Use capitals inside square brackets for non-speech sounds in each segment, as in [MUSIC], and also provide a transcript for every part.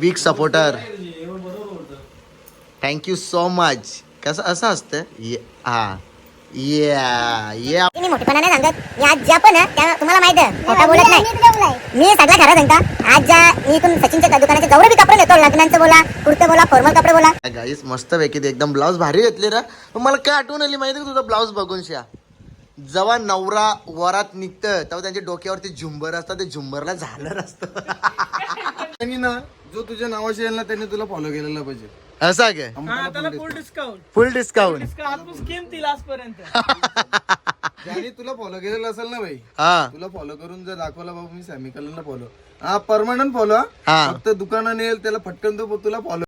Big supporter thank you so much कसं असं असतं? ये- हा. या ये मी सांगत. आज ज्या पण आहे, त्या तुम्हाला माहीत आहे. खोटा बोलत नाही. मी सगळा खरा सांगता. आज ज्या मी इथून सचिनच्या दुकानाचे जवळ बी कपडे घेतो लग्नांचं बोला कुर्ते बोला फॉर्मल कपडे बोला. गाईस मस्त पैकी एकदम ब्लाऊज भारी घेतले रा. मला काय आठवण आली माहिती का तुझा ब्लाऊज बघून शा जेव्हा नवरा वरात निघतं तेव्हा त्यांच्या डोक्यावरती झुंबर असतं ते झुंबरला झालं असतं त्यांनी [LAUGHS] ना जो तुझ्या नावाशी येईल ना त्यांनी तुला फॉलो केलेला पाहिजे. असा काय? हा त्याला फुल डिस्काउंट फुल डिस्काउंट हापूस स्कीम दिला आजपर्यंत ज्याने तुला फॉलो केलेलं असेल ना भाई हा. तुला फॉलो करून जर दाखवला बाबा मी सॅमी फॉलो हा परमनंट फॉलो हा. फक्त दुकानाने येईल त्याला फटकन तो तुला follow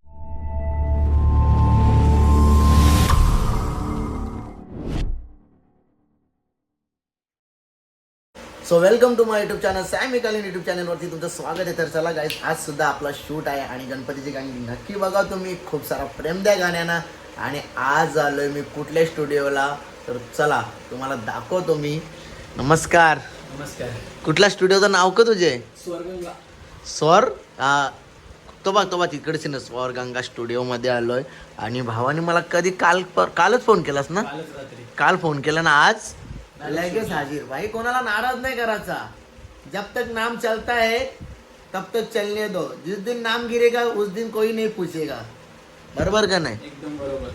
so welcome to my YouTube channel Sam इकालीन YouTube चॅनलवरती तुमचं स्वागत आहे. तर चला गाईस आज सुद्धा आपला शूट आहे आणि गणपतीची गाणी नक्की बघा तुम्ही. खूप सारा प्रेम द्या गाण्यांना. आणि आज आलोय मी कुठल्या स्टुडिओला तर चला तुम्हाला दाखवतो मी. नमस्कार. नमस्कार. कुठल्या स्टुडिओचं नाव का तुझे? स्वर्गंगा. स्वर? आ, तो बघ तो बघ तिकडचे ना स्वर गंगा स्टुडिओमध्ये आलोय. आणि भावाने मला कधी काल पर कालच फोन केलास ना? कालच रात्री. काल फोन केला ना आज? लगेच हाजीर. भाई कोणाला नाराज नाही करायचा. जब तक नाम चलता है तब तक चलने दो. जिस दिन नाम गिरेगा उस दिन कोई नहीं पूछेगा. बरोबर का नाही? एकदम बरोबर.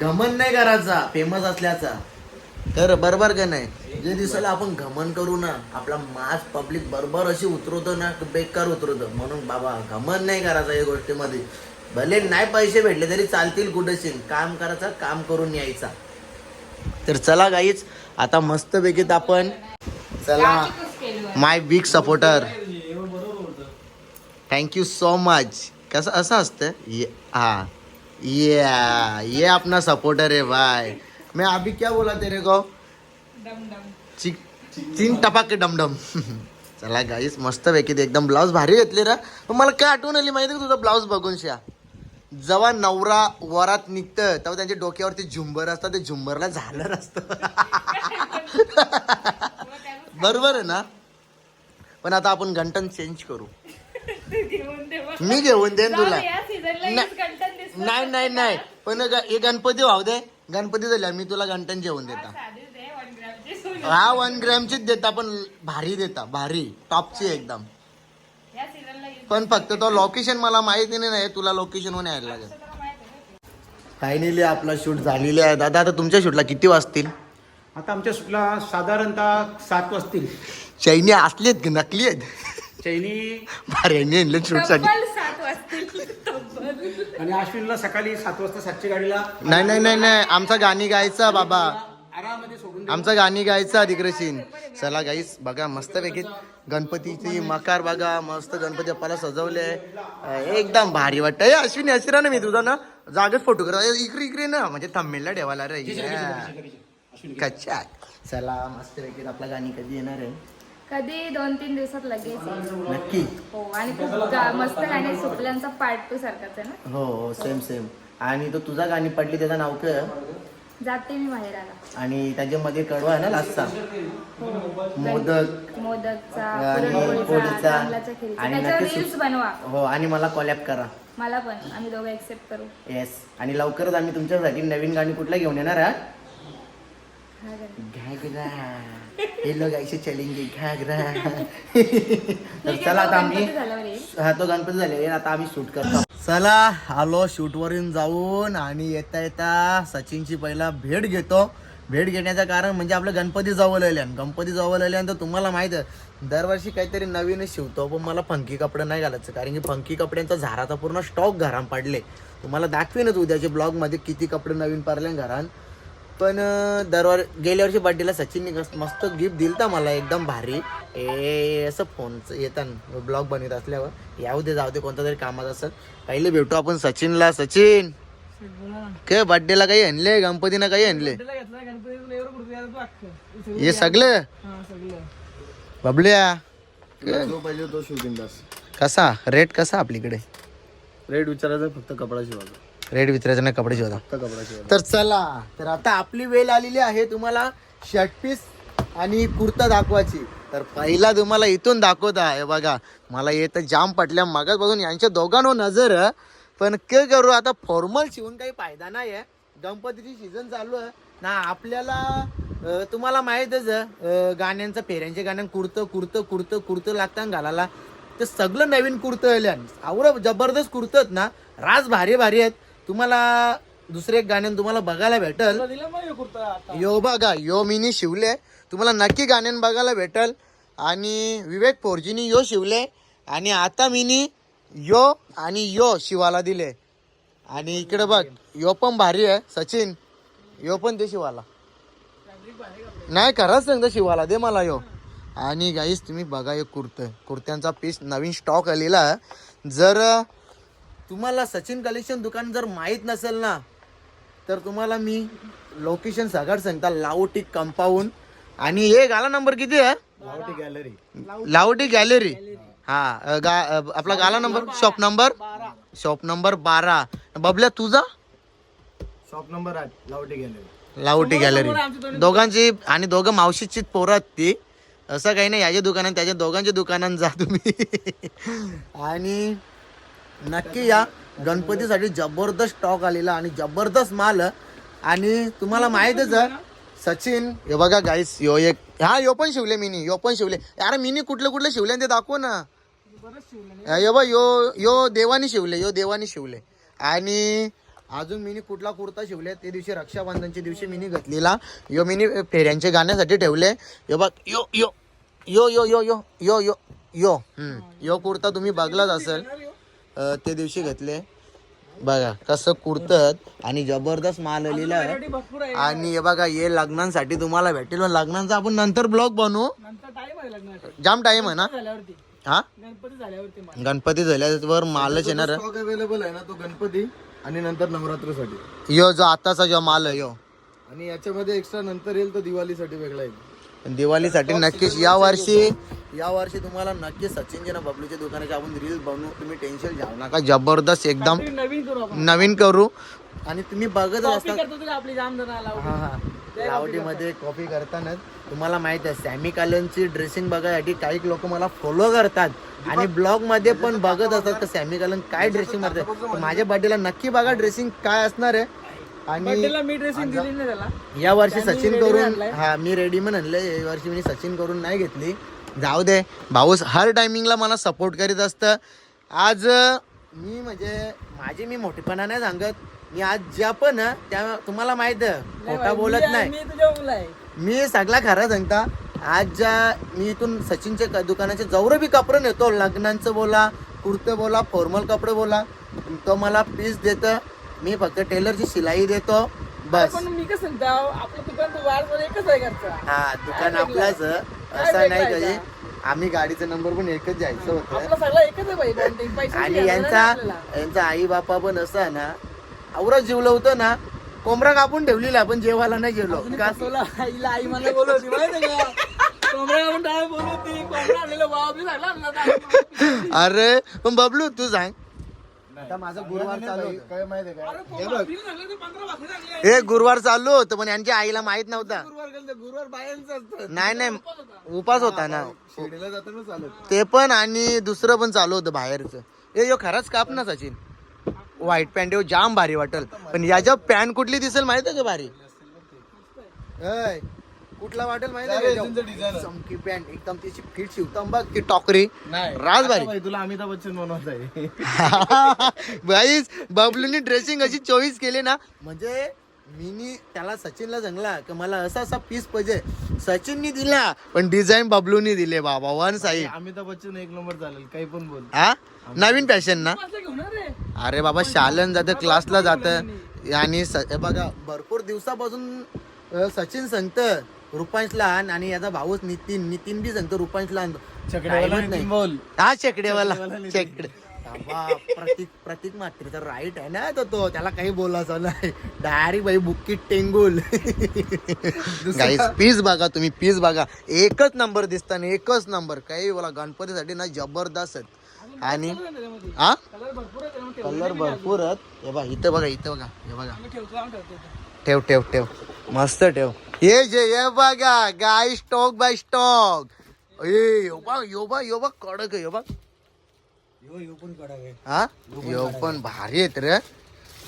घमन नाही करायचा फेमस असल्याचा. तर बरोबर का नाही? जे दिसायला आपण घमन करू ना आपला मास पब्लिक बरोबर अशी उतरवतो ना बेकार उतरवतो. म्हणून बाबा घमन नाही करायचा या गोष्टीमध्ये. भले नाही पैसे भेटले तरी चालतील कुठेशील काम करायचं काम करून यायचा. तर चला गाईच आता मस्त पैकीत आपण चला. My big supporter thank you so much कसं असं असतं? ये हाँ. ये ये अपना सपोर्टर है भाई. मैं अभी क्या बोला तेरे को? चिक चिन टपाके डमडम. [LAUGHS] चला गाईस मस्त पैकी एकदम ब्लाऊज भारी घेतले रा. मला काय आठवण आली माहिती का तुझा ब्लाऊज बघून श्या? जेव्हा नवरा वरात निघतं तेव्हा त्यांच्या डोक्यावरती झुंबर असतं ते झुंबरला झालं असतं. [LAUGHS] बरोबर आहे ना? पण आता आपण घंटन चेंज करू. मी घेऊन देईन तुला. नाही नाही नाही. पण हे गणपती वाहू दे. गणपती झाल्या मी तुला घंटन जेवण देता. हा वन ग्रॅमचीच देता पण भारी देता भारी. टॉपची एकदम. पण फक्त तो लोकेशन मला माहिती नाही तुला लोकेशन वर यायला लागेल. फायनली आपला शूट झालेले आहे. दादा आता तुमच्या शूटला किती वाजतील? आता आमच्या सुटला साधारणतः सात वाजतील. चैनी असली आहेत की नकली आहेत? चैनी भारी आणले शूटसाठी. आणि अश्विनला सकाळी सात वाजता सातच्या गाडीला नाही नाही नाही नाही. आमचा गाणी गायचा बाबा. आमचा गाणी गायचा तिकडे सीन. चला गाईस बघा मस्त पैकी गणपतीची मकार बघा मस्त गणपती बाप्पाला सजवले एकदम भारी वाटतं ए अश्विनी अशिरा ना मी तुझा ना? जागेत फोटो करा इकडे इकडे ना. म्हणजे थंबेलला ठेवायला रे. कच्चा. चला मस्त पैकी आपला गाणी कधी येणार आहे? कधी? दोन तीन दिवसात लगेच. नक्की? हो आणि खूप गा- मस्त गाणे सुकल्यांचा पार्ट टू सारखाच आहे ना? हो हो सेम सेम आणि तो तुझा गाणी पडली त्याचं नाव काय? जाते मी बाहेराला. आणि त्याच्यामध्ये कडवा आहे ना लास्टचा? मोदक. मोदकचा आणि पुरणपोळीचा तांदळाच्या आणि नक्की रील्स सुक- बनवा. हो आणि मला कॉलॅप करा. मला पण. आम्ही दोघं एक्सेप्ट करू. येस आणि लवकरच आम्ही तुमच्यासाठी नवीन गाणी कुठला घेऊन येणार आहात? हा. घागरा. हे लोक ऐसे चलेंगे घागरा. तर चला आता आम्ही गणपती. हा तो गणपती झाले आता आम्ही शूट करतो. चला आलो शूटवरून जाऊन आणि येता येता सचिनची पहिला भेट घेतो. भेट घेण्याचं कारण म्हणजे आपलं गणपती जवळ आले गणपती जवळ आल्यान तर तुम्हाला माहीत आहे दरवर्षी काहीतरी नवीनच शिवतो पण मला फंकी कपडे नाही घालायचं कारण की फंकी कपड्यांचा झाराचा पूर्ण स्टॉक घरान पडले. तुम्हाला दाखवीनच उद्याच्या ब्लॉगमध्ये किती कपडे नवीन पडले घरान पण दरवार दरवर गेल्या वर्षी बर्थडेला सचिनने मस्त गिफ्ट दिलता मला एकदम भारी. ए असं फोनचं येताना ब्लॉग बनवत असल्यावर. याऊ दे जाऊ दे कोणत्या तरी कामात असेल. पहिले भेटू आपण सचिनला. सचिन! काय बर्थडेला काही आणले? गणपतीनं काही आणले? हे सगळं? बबल्या? कसा? रेट कसा आपलीकडे रेट विचारायचा फक्त कपडा शिवायचा. रेट विचारायचं नाही कपडे शिवता. तर चला तर आता आपली वेळ आलेली आहे तुम्हाला शर्ट पीस आणि कुर्ता दाखवायची. तर पहिला तुम्हाला इथून दाखवत आहे बघा. मला येतं जाम पटल्या मागास बघून यांच्या दोघांवर नजर. पण काय करू आता फॉर्मल शिवून काही फायदा नाही आहे गणपतीची सीझन चालू आहे. ना आपल्याला तुम्हाला माहीतच गाण्यांचं फेऱ्यांचे गाण्या कुर्तं कुर्तं कुर्तं कुर्तं लागतं घालायला. ते सगळं नवीन कुर्तं आल्यान आवडं जबरदस्त कुर्तत ना राज भारी भारी आहेत. तुम्हाला दुसरे एक गाण्यान तुम्हाला बघायला भेटल. यो बघा यो मिनी शिवले. तुम्हाला नक्की गाण्यान बघायला भेटल. आणि विवेक पोरजीनी यो शिवले. आणि आता मिनी यो आणि यो शिवाला दिले. आणि इकडे बघ यो पण भारी आहे सचिन. यो पण ते शिवाला. नाही खरंच सांगतो शिवाला दे मला यो. आणि गाईस तुम्ही बघा हे कुर्तं कुर्त्यांचा पीस नवीन स्टॉक आलेला. जर तुम्हाला सचिन कलेक्शन दुकान जर माहीत नसेल ना तर तुम्हाला मी लोकेशन सगळं सांगता लावटी कंपाऊंड आणि हे गाला नंबर किती आहे? लावटी गॅलरी लावटी गॅलरी हा गा आपला गाला number shop number shop number बारा. बबल्या तुझा? शॉप नंबर आठ लावटी गॅलरी लावटी गॅलरी दोघांची आणि दोघं मावशीची पोरं आहेत ती. असं काही नाही याच्या दुकानात त्याच्या दोघांच्या दुकानात जा तुम्ही. आणि नक्की या. गणपतीसाठी जबरदस्त स्टॉक आलेला आणि जबरदस्त माल. आणि तुम्हाला माहितच सचिन हे बघा गाईस यो एक हा यो पण शिवले मिनी यो पण शिवले. अरे मिनी कुठले कुठले शिवले ते दाखव ना. अ, यो बा यो यो देवानी शिवले यो देवानी शिवले. आणि अजून मिनी कुठला कुर्ता शिवले ते दिवशी रक्षाबंधनच्या दिवशी मिनी घातलेला. यो मिनी फेऱ्यांचे गाण्यासाठी ठेवले. यो बघ यो यो यो यो यो यो यो यो यो यो कुर्ता तुम्ही बघलाच असेल. ते दिवशी घेतले. बघा कसं कुर्तत आणि जबरदस्त माल आलेला आहे. आणि हे बघा हे लग्नांसाठी तुम्हाला भेटेल. पण लग्नांचा आपण नंतर ब्लॉग बनवू. नंतर टाइम आहे लग्नाचा. जाम टाइम आहे ना? झाल्यावरती. हा? गणपती झाल्यावरती मग गणपती झाल्यावर मालच येणार अवेलेबल आहे. ना तो गणपती आणि नंतर नवरात्रसाठी. यो जो आताचा जो माल आहे यो. आणि याच्यामध्ये एक्स्ट्रा नंतर येईल तो दिवाळीसाठी वेगळा येईल. दिवाळीसाठी नक्कीच. या वर्षी या वर्षी तुम्हाला नक्की सचिनच्या ना बबलूच्या दुकानाचे आपण रील बनवू. तुम्ही टेन्शन घ्याव नका. जबरदस्त एकदम नवीन करू आपण. नवीन करू. आणि तुम्ही बघत असता करतो आपली हा हा. लावटीमध्ये कॉपी करतानाच तुम्हाला माहीत आहे सॅमी कालनची ड्रेसिंग बघायसाठी काही लोक मला फॉलो करतात. आणि ब्लॉगमध्ये पण बघत असतात का सॅमी कालन काय ड्रेसिंग तर माझ्या बर्थडेला नक्की बघा ड्रेसिंग काय असणार आहे. आणि बर्थडेला मी ड्रेसिंग दिली नाही त्याला. या वर्षी सचिन करून. हा मी रेडी म्हणून आणलंय. या वर्षी मी सचिन करून नाही घेतली. जाऊ दे. भाऊस हर टायमिंगला मला सपोर्ट करीत असतं. आज मी म्हणजे माझी मी मोठेपणा नाही सांगत. मी आज ज्या पण त्या तुम्हाला माहीत खोटा बोलत नाही. मी सगळा खरा सांगता. आज ज्या मी इथून सचिनच्या दुकानाचे जवळ बी कपडे नेतो लग्नांचं बोला कुर्ते बोला फॉर्मल कपडे बोला तो मला पीस देतं. मी फक्त टेलरची शिलाई देतो. बस. मी कसं सांगतो आपलं दुकान हा दुकान आपलाच असं नाही कधी. आम्ही गाडीचा नंबर पण एकच जायचं होतं. आणि यांचा यांचा आई बापा पण असा ना आवरा जिवलं होतं ना कोमरा कापून ठेवलेला पण जेवायला नाही गेलो. का? आई मला अरे पण बबलू तू सांग. माझा गुरुवार चालू हे गुरुवार चालू होत पण यांच्या आईला माहीत नव्हता. गुरुवार बायांचं असतं. नाही नाही उपास होता. ना. शिर्डीला जाताना चालत ते पण आणि दुसरं पण चालू होतं बाहेरचं. ए यो खरंच काप ना सचिन. व्हाईट पॅन्ट जाम भारी वाटल. पण याच्या पॅन्ट कुठली दिसेल माहिती आहे का भारी? ऐ, कुठला वाटेल माहिती आहे का? design? चमकी पॅन्ट एकदम तिची फिट शिवताम बघ ती टॉकरी. नाही. राज भारी. तुला अमिताभ बच्चन बनवत आहे. [LAUGHS] भाईच बबलूनी ड्रेसिंग अशी चॉईस केली ना. म्हणजे मीनी त्याला सचिनला सांगला की मला असा असा पीस पाहिजे. सचिननी दिला पण डिझाईन बबलूनी दिले बाबा वन साईड अमिताभ बच्चन एक नंबर चालेल काही पण बोल. हा? नवीन फॅशन ना. अरे बाबा शालन जातं क्लासला जातं. आणि स- हे बघा भरपूर दिवसापासून अ, सचिन सांगतं रुपांश लहान आणि याचा भाऊच नितीन. नितीन बी सांगतो रुपांश लहान नितीन. बोल. हा शेकडेवाला शेकडे बाबा, प्रतीक प्रतीक मात्र तर राईट आहे ना तो तो. त्याला काही बोलायचं नाही. डायरेक्ट बाई बुक्की टेंगुल. गाईस पीस बघा तुम्ही पीस बघा. एकच नंबर दिसताना एकच नंबर काही बोला गणपतीसाठी ना जबरदस्त आहेत. आणि हा कलर भरपूर आहेत. हे बघा इथं बघा इथं बघा हे बघा. ठेव ठेव ठेव. मस्त ठेव. हे जे हे बघा गाय स्टॉक बाय स्टॉक ए योबा बा यो बा यो बा कडक योबा बा हा? यो पण भारी आहेत रे.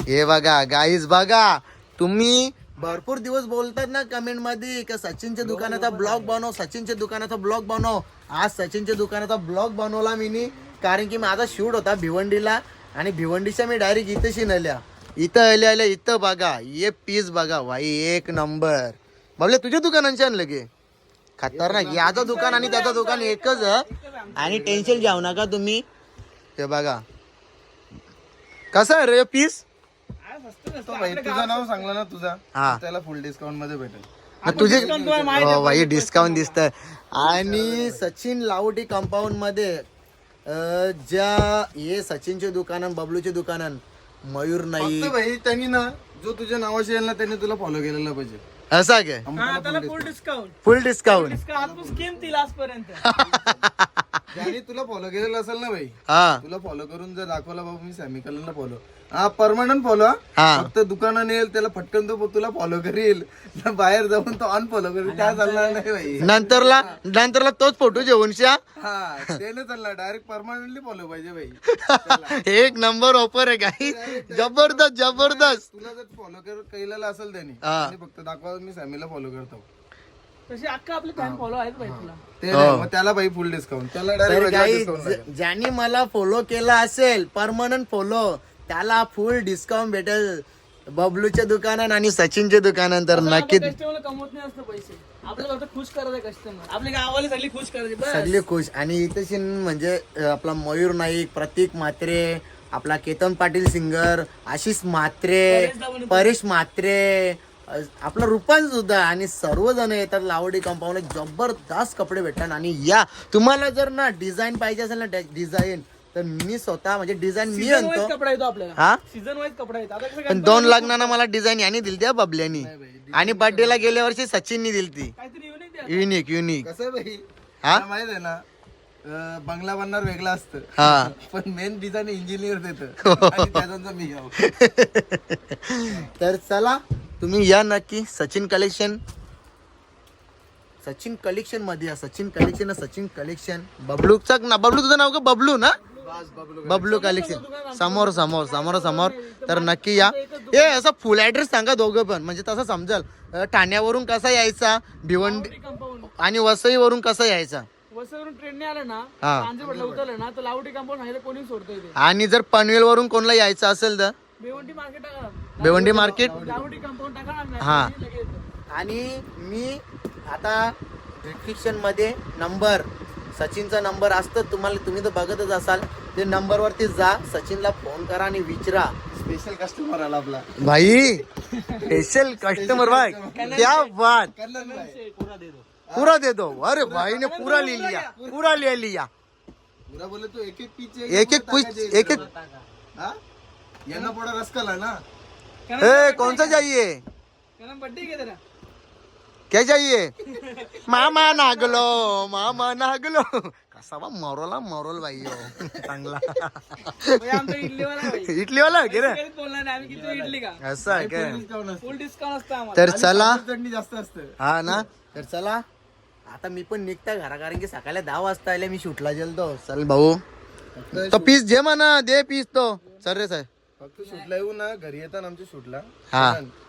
हे बघा गाईज बघा. तुम्ही भरपूर दिवस बोलतात ना कमेंटमध्ये का सचिनच्या दुकानाचा ब्लॉग बनव सचिनच्या दुकानाचा ब्लॉग बनव. आज सचिनच्या दुकानाचा ब्लॉग बनवला मी कारण की माझा शूट होता भिवंडीला आणि भिवंडीच्या मी डायरेक्ट इथं शिनल्या इथं आल्या आल्या इथं बघा. हे पीस बघा. भाई एक नंबर बाबले तुझ्या दुकानांचे आणलं की? खतरनाक. याचं दुकान आणि त्याचं दुकान एकच. आणि टेन्शन घ्याव नका तुम्ही. हे बघा. कसं आहे रे पीस? तो भाई तुझं नाव सांगलं ना तुझा? हा. त्याला फुल डिस्काउंटमध्ये भेटेल. मग तुझे हो भाई डिस्काउंट दिसत आणि सचिन लावटी कंपाऊंडमध्ये अं, ज्या हे सचिनचे दुकान बबलूचे दुकान मयूर नाही फक्त भाई त्यांनी ना जो तुझ्या नावाशी येईल ना त्यांनी तुला फॉलो केलेला पाहिजे. असा काय? हा त्याला full discount full discount scheme आजपर्यंत ज्याने तुला फॉलो केलेलं असेल ना भाई हा. तुला फॉलो करून जर दाखवला बाबा मी सॅमी कलरला फॉलो हा परमनंट फॉलो हा. फक्त दुकानाने येईल त्याला फटकन तो तुला फॉलो करील. न बाहेर जाऊन तो अनफॉलो करील. त्या चालणार नाही भाई नंतरला नंतरला तोच फोटो जेवणच्या हा ते नाही चालणार डायरेक्ट परमनंटली फॉलो पाहिजे भाई [LAUGHS] एक नंबर ऑफर आहे काही. जबरदस्त जबरदस्त. तुला जर फॉलो कर केलेला असेल त्यांनी हा. आणि फक्त दाखवा मी सॅमीला फॉलो करतो. तशी अख्खा आपले फॅन फॉलो आहेत भाई तुला. ते नाही, मग त्याला भाई फुल डिस्काउंट त्याला तर डायरेक्ट काही डिस्काउंट ज्यांनी मला फॉलो केला असेल परमनंट फॉलो त्याला फुल डिस्काउंट भेटेल. बबलूच्या दुकानात आणि सचिनच्या दुकानात तर नक्की कस्टमर कमवत नाही असतं पैसे. आपल्याला फक्त खुश करायचं कस्टमर आपली गावाला सगळी खुश करायची बस. सगळे खुश. आणि इथे म्हणजे अं, आपला मयूर नाईक प्रतीक म्हात्रे आपला केतन पाटील सिंगर आशिष म्हात्रे परेश म्हात्रे आपला रुपान सुद्धा आणि सर्वजण येतात लावडी कंपाऊंड जबरदस्त कपडे भेटतात. आणि या तुम्हाला जर ना डिझाईन पाहिजे असेल ना डिझाईन तर मी स्वतः म्हणजे डिझाईन मी आणतो. कपडा येतो आपल्याला. हा? सीझन वाईज कपडा येतो. पण दोन लग्नानं मला डिझाईन यांनी दिली त्या बबल्यानी. आणि बर्थडेला गेल्या वर्षी सचिननी दिली ती. काहीतरी युनिक युनिक युनिक कसं भाई हा? माहीत आहे ना बंगला बनणार वेगळा असतं. हा. [LAUGHS] पण मेन डिझाईन इंजिनियर. देतं. मी [LAUGHS] तर चला तुम्ही या नक्की. सचिन कलेक्शन सचिन कलेक्शनमध्ये या. सचिन कलेक्शन सचिन कलेक्शन बबलूचा ना बबलू तुझं नाव का? बबलू ना? बबलू कलेक्शन समोर समोर समोर समोर. तर नक्की या. ए असं फुल ऍड्रेस सांगा दोघं पण. म्हणजे तसं समजल. ठाण्यावरून कसा यायचा? भिवंडी आणि वसईवरून कसा यायचा? हा. आणि जर पनवेल वरून कोणला यायचं असेल तर? Bhiwandi market Bhiwandi market? हा. आणि मी आता डिस्क्रिप्शनमध्ये नंबर सचिनचा नंबर असतं तुम्हाला तुम्ही तर बघतच असाल. ते नंबरवरती जा सचिनला फोन करा आणि विचारा. स्पेशल कस्टमर आला आपला. भाई स्पेशल कस्टमर भाई. क्या बात. पूरा दे दो. अरे भाई ने पूरा ले लिया. पूरा. ले लिया. पुरा बोले तो एक एक पीच एक एक कुछ एक एक हा? यांना पोडा रस कला ना. ए कौन सा चाहिए? घे क्या चाहिए? [LAUGHS] मामा नागलो मामा नागलो कसा बा मरोला मरोल भाई हो. चांगला. इडलीवाला की रे का असं आहे काय फुल डिस्काउंट असतं. आम्हाला. तर चला. चटणी जास्त असते. हा ना? तर चला. आता मी पण निघता घरा कारण की सकाळी दहा वाजता आले मी शूटला गेलतो. चल भाऊ. तो पीस जे म्हणा दे पीस तो. चल रे साहेब. फक्त शूटला येऊ ना घरी आमच्या शूटला हा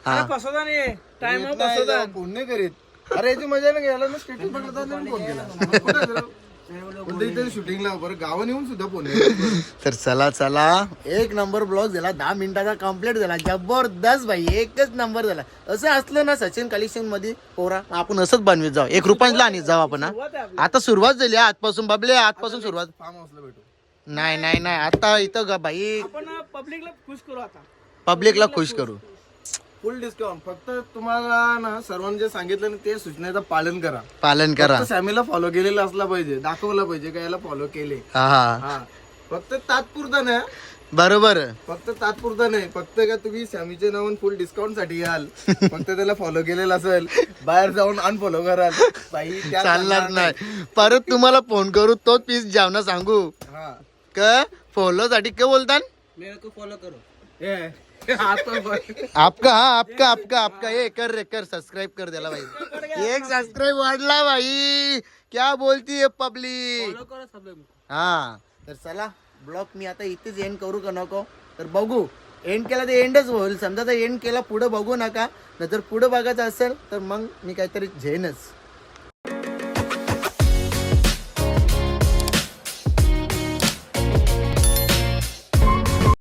हा. अरे फसवता नाही टाइम फसवता फोन नाही करीत. अरे याची मजा नाही घ्यायला ना स्टेटस बघता फोन केला. शूटिंगला बरं येऊन सुद्धा फोन [LAUGHS] तर चला चला. एक नंबर ब्लॉग झाला दहा मिनिटाचा कंप्लीट झाला. जबरदस्त भाई एकच नंबर झाला. असं असलं ना सचिन कलेक्शनमध्ये पोरा आपण असंच बनवीत जाऊ. एक रुपयाला आणि जाऊ आपण हा. आता सुरुवात झाली हा, आजपासून बबले आजपासून सुरुवात. फार्म हाऊसला भेटू. नाही नाही नाही. आता इथं ग बाई. आपण पब्लिकला खुश करू आता. पब्लिकला खुश करू. फुल डिस्काउंट फक्त तुम्हाला ना सर्वांनी जे सांगितलं ना ते सूचनेचं पालन करा. पालन करा. फक्त सॅमीला फॉलो केलेला असला पाहिजे. दाखवला पाहिजे का याला फॉलो केले. हा हा. हा. फक्त तात्पुरता नाही बरोबर. फक्त तात्पुरता नाही. फक्त का तुम्ही सॅमीचे नावून फुल डिस्काउंटसाठी याल. [LAUGHS] फक्त त्याला फॉलो केलेलं असेल बाहेर जाऊन अनफॉलो कराल. बाई त्या चालणार नाही. परत तुम्हाला फोन करू तोच पीस जेवणा सांगू. हा. क फॉलो साठी हे, आता बघ. आपका हा आपका आपका आपका. ये कर रे कर सबस्क्राईब कर त्याला भाई. एक सबस्क्राईब वाढला भाई. क्या बोलती है पब्लिक हा. तर चला ब्लॉग मी आता इथेच एंड करू का नको? तर बघू. एंड केला तर एंडच होईल. समजा तर एंड केला पुढे बघू नका. जर पुढे बघायचं असेल तर मग मी काहीतरी झेनच